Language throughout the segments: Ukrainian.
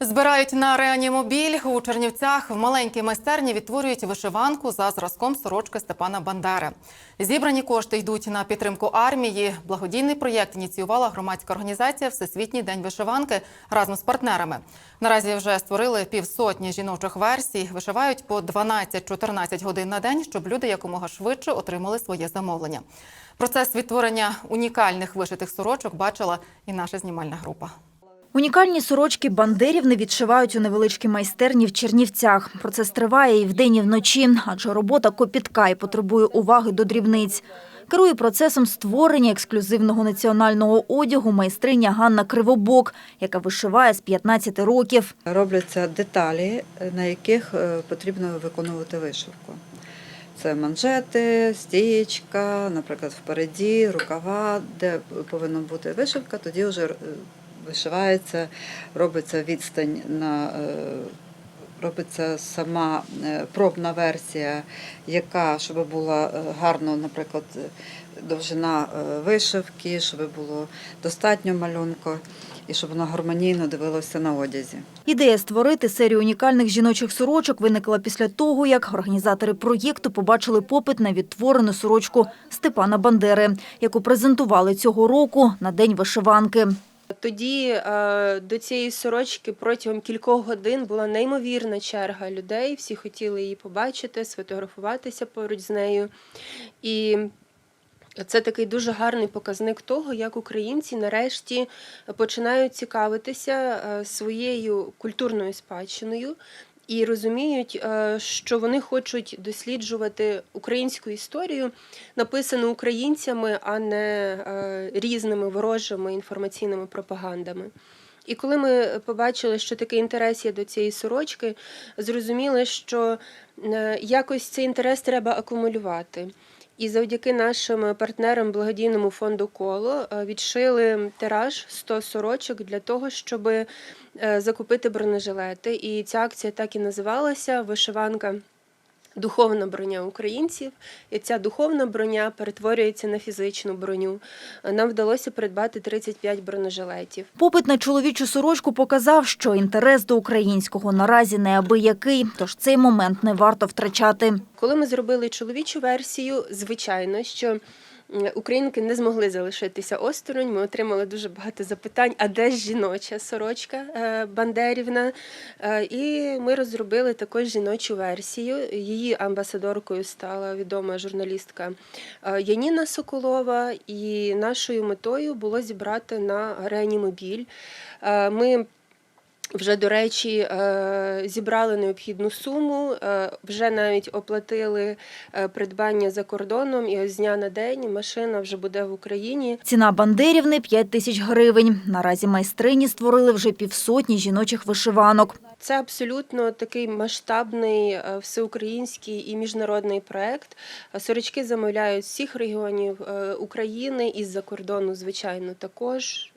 Збирають на реанімобіль у Чернівцях в маленькій майстерні відтворюють вишиванку за зразком сорочки Степана Бандери. Зібрані кошти йдуть на підтримку армії. Благодійний проєкт ініціювала громадська організація Всесвітній день вишиванки разом з партнерами. Наразі вже створили півсотні жіночих версій. Вишивають по 12-14 годин на день, щоб люди якомога швидше отримали своє замовлення. Процес відтворення унікальних вишитих сорочок бачила і наша знімальна група. Унікальні сорочки бандерівни відшивають у невеличкій майстерні в Чернівцях. Процес триває і вдень, і вночі, адже робота копітка і потребує уваги до дрібниць. Керує процесом створення ексклюзивного національного одягу майстриня Ганна Кривобок, яка вишиває з 15 років. Робляться деталі, на яких е, потрібно виконувати вишивку. Це манжети, стієчка, наприклад, впереді, рукава, де повинна бути вишивка, тоді вже е, вишивається, робиться відстань на е, робиться сама е, пробна версія, яка щоб була е, гарно, наприклад, довжина вишивки, щоб було достатньо малюнку і щоб воно гармонійно дивилося на одязі. Ідея створити серію унікальних жіночих сорочок виникла після того, як організатори проєкту побачили попит на відтворену сорочку Степана Бандери, яку презентували цього року на День вишиванки. Тоді е, до цієї сорочки протягом кількох годин була неймовірна черга людей. Всі хотіли її побачити, сфотографуватися поруч з нею. І це такий дуже гарний показник того, як українці нарешті починають цікавитися е, своєю культурною спадщиною. І розуміють, е, що вони хочуть досліджувати українську історію, написану українцями, а не е, різними ворожими інформаційними пропагандами. І коли ми побачили, що такий інтерес є до цієї сорочки, зрозуміли, що е, якось цей інтерес треба акумулювати. І завдяки нашим партнерам благодійному фонду Коло е, відшили тираж 100 сорочок для того, щоб е, закупити бронежилети. І ця акція так і називалася Вишиванка. Духовна броня українців, і ця духовна броня перетворюється на фізичну броню. Нам вдалося придбати 35 бронежилетів. Попит на чоловічу сорочку показав, що інтерес до українського наразі неабиякий, тож цей момент не варто втрачати. Коли ми зробили чоловічу версію, звичайно, що українки не змогли залишитися осторонь. Ми отримали дуже багато запитань: а де ж жіноча сорочка е, Бандерівна? Е, І ми розробили також жіночу версію. Її амбасадоркою стала відома журналістка е, Яніна Соколова. І нашою метою було зібрати на реанімобіль. Ми вже, до речі, е, зібрали необхідну суму, е, вже навіть оплатили е, придбання за кордоном, і ось дня на день машина вже буде в Україні. Ціна бандерівни – 5 тисяч гривень. Наразі майстрині створили вже півсотні жіночих вишиванок. Це абсолютно такий масштабний е, всеукраїнський і міжнародний проект. Сорочки замовляють всіх регіонів е, України і з-за кордону, звичайно, також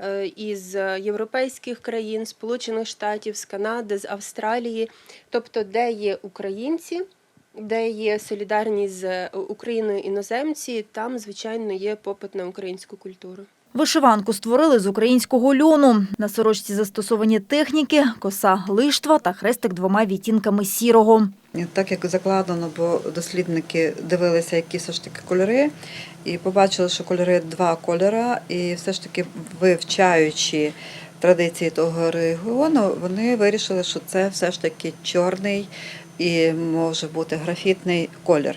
е, із європейських країн, Сполучених Штатів, з Канади, з Австралії. Тобто, де є українці. Де є солідарність з Україною іноземці, там звичайно є попит на українську культуру. Вишиванку створили з українського льону. На сорочці застосовані техніки, коса лиштва та хрестик двома відтінками сірого. Так як закладено, бо дослідники дивилися, які все ж таки кольори, і побачили, що кольори два кольори, і все ж таки вивчаючи традиції того регіону, вони вирішили, що це все ж таки чорний і може бути графітний колір.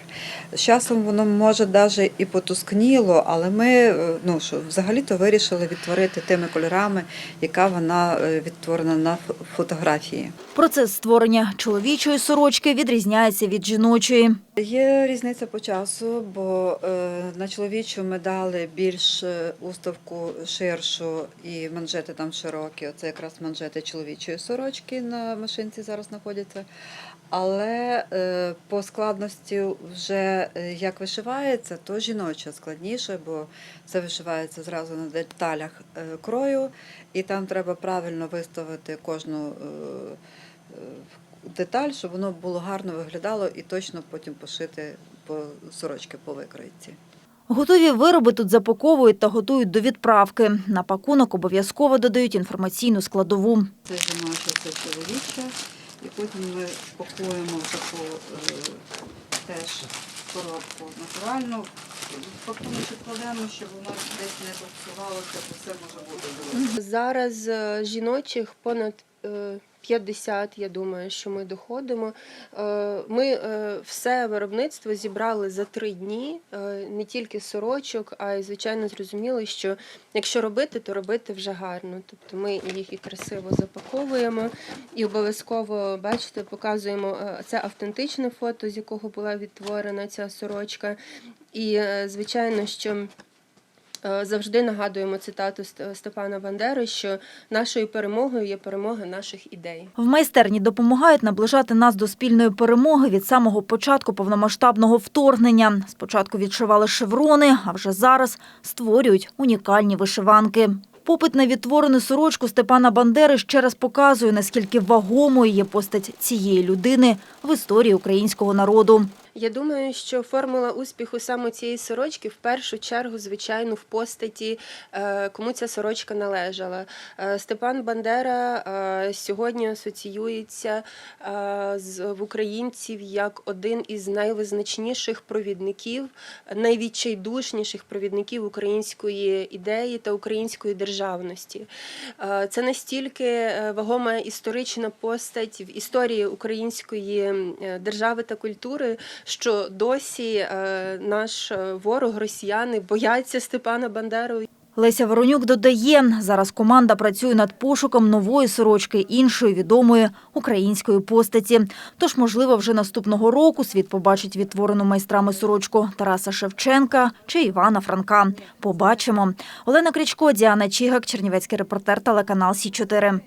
З часом воно може навіть і потускніло, але ми е, ну, що, взагалі-то вирішили відтворити тими кольорами, яка вона е, відтворена на фотографії. Процес створення чоловічої сорочки відрізняється від жіночої. Є різниця по часу, бо е, на чоловічу ми дали більш е, уставку ширшу і манжети там широкі. Оце якраз манжети чоловічої сорочки на машинці зараз знаходяться. Але е, по складності вже е, як вишивається, то жіноча складніше, бо це вишивається зразу на деталях крою, і там треба правильно виставити кожну деталь, щоб воно було гарно виглядало і точно потім пошити по сорочки по викройці. Готові вироби тут запаковують та готують до відправки. На пакунок обов'язково додають інформаційну складову. Це жіноче, це чоловіче. І потім ми пакуємо в таку е, теж коробку натуральну. Пакуночок кладемо, щоб воно десь не попсувалося, бо все може бути. Зараз е, жіночих понад 50, я думаю, що ми доходимо. Е, Ми е, все виробництво зібрали за три дні, е, не тільки сорочок, а й звичайно зрозуміли, що якщо робити, то робити вже гарно. Тобто ми їх і красиво запаковуємо, і обов'язково, бачите, показуємо це автентичне фото, з якого була відтворена ця сорочка. І звичайно, що. Е, Завжди нагадуємо цитату Степана Бандери, що нашою перемогою є перемога наших ідей. В майстерні допомагають наближати нас до спільної перемоги від самого початку повномасштабного вторгнення. Спочатку відшивали шеврони, а вже зараз створюють унікальні вишиванки. Попит на відтворену сорочку Степана Бандери ще раз показує, наскільки вагомою є постать цієї людини в історії українського народу. Я думаю, що формула успіху саме цієї сорочки в першу чергу, звичайно, в постаті, е, кому ця сорочка належала. Е, Степан Бандера е, сьогодні асоціюється з в українців як один із найвизначніших провідників, найвідчайдушніших провідників української ідеї та української державності. Це настільки вагома історична постать в історії української держави та культури, що досі е, наш е, ворог, росіяни, бояться Степана Бандеру. Леся Воронюк додає, зараз команда працює над пошуком нової сорочки іншої відомої української постаті. Тож, можливо, вже наступного року світ побачить відтворену майстрами сорочку Тараса Шевченка чи Івана Франка. Побачимо. Олена Крічко, Діана Чігак, Чернівецький репортер, телеканал Сі 4